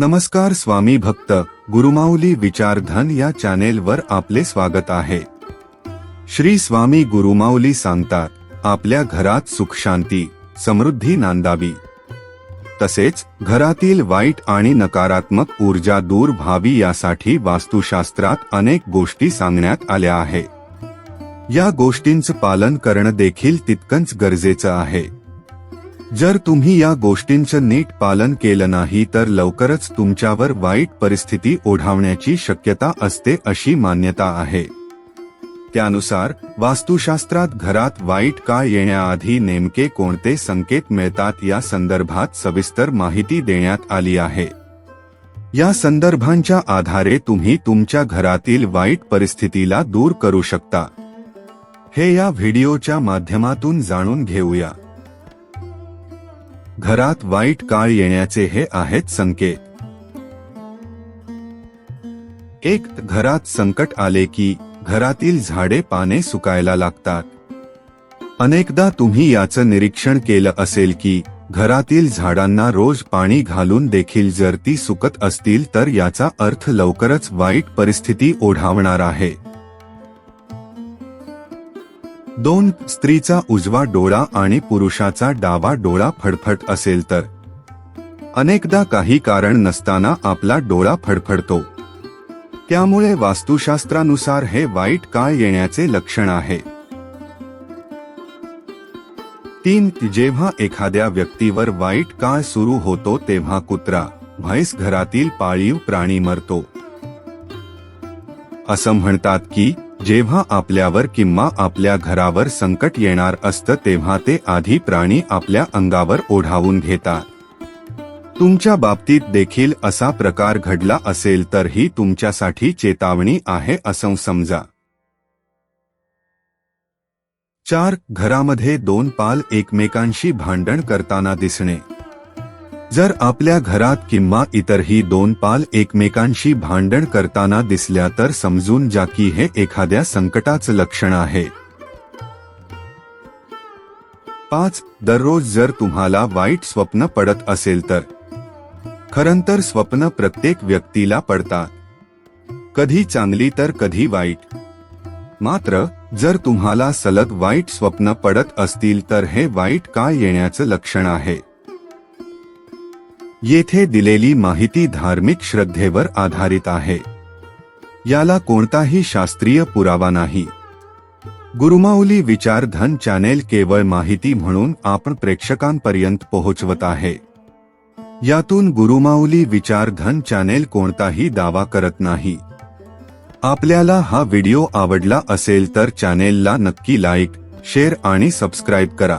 नमस्कार स्वामी भक्त गुरुमाऊली विचारधन या चॅनेलवर आपले स्वागत आहे. श्री स्वामी गुरुमाऊली सांगतात आपल्या घरात सुख शांती समृद्धी नांदावी. तसेच घरातील वाईट आणि नकारात्मक ऊर्जा दूर व्हावी यासाठी वास्तुशास्त्रात अनेक गोष्टी सांगण्यात आल्या आहे. या गोष्टींचं पालन करणं देखील तितकंच गरजेचं आहे. जर तुम्ही या गोष्टींचं नीट पालन केलं नाही तर लवकरच तुमच्यावर वाईट परिस्थिती ओढावण्याची शक्यता असते अशी मान्यता आहे. त्यानुसार वास्तुशास्त्रात घरात वाईट का येण्याआधी नेमके कोणते संकेत मिळतात या संदर्भात सविस्तर माहिती देण्यात आली आहे. या संदर्भांच्या आधारे तुम्ही तुमच्या घरातील वाईट परिस्थितीला दूर करू शकता. हे या व्हिडिओच्या माध्यमातून जाणून घेऊया. घरात वाईट काळ येण्याचे हे आहेत संकेत. एक घरात संकट आले की घरातील झाडे पाने सुकायला लागतात. अनेकदा तुम्ही याचं निरीक्षण केलं असेल की घरातील झाडांना रोज पाणी घालून देखील जर ती सुकत असतील तर याचा अर्थ लवकरच वाईट परिस्थिती ओढावणार आहे. दोन स्त्रीचा उजवा डोळा आणि पुरुषाचा डावा डोळा फडफट असेल तर. अनेकदा काही कारण नसताना आपला डोळा फडफडतो. त्यामुळे वास्तुशास्त्रानुसार हे वाईट काळ येण्याचे लक्षण आहे. तीन जेव्हा एखाद्या व्यक्तीवर वाईट काळ सुरू होतो तेव्हा कुत्रा म्हैस घरातील पाळीव प्राणी मरतो. असं म्हणतात की जेव्हा आपल्यावर किंवा आपल्या घरावर संकट येणार असतं तेव्हा ते आधी प्राणी आपल्या अंगावर ओढावून घेतात. तुमच्या बाबतीत देखील असा प्रकार घडला असेल तर ही तुमच्यासाठी चेतावणी आहे असं समजा. चार घरामध्ये दोन पाल एकमेकांशी भांडण करताना दिसणे. जर आपल्या घरात किंवा इतरही दोन पाल एकमेकांशी भांडण करताना दिसल्या तर समजून जा की हे एखाद्या संकटाचं लक्षण आहे. पाच दररोज जर तुम्हाला वाईट स्वप्न पडत असेल तर. खरंतर स्वप्न प्रत्येक व्यक्तीला पडतात. कधी चांगली तर कधी वाईट. मात्र जर तुम्हाला सलग वाईट स्वप्न पडत असतील तर हे वाईट काय येण्याचं लक्षण आहे? येथे दिलेली माहिती धार्मिक श्रद्धेवर आधारित आहे. याला कोणताही शास्त्रीय पुरावा नाही. गुरुमाऊली विचारधन चॅनेल केवळ माहिती म्हणून आपण प्रेक्षकांपर्यंत पोहोचवत आहे. यातून गुरुमाऊली विचारधन चॅनेल कोणताही दावा करत नाही. आपल्याला हा व्हिडिओ आवडला असेल तर चॅनेलला नक्की लाईक शेअर आणि सबस्क्राईब करा.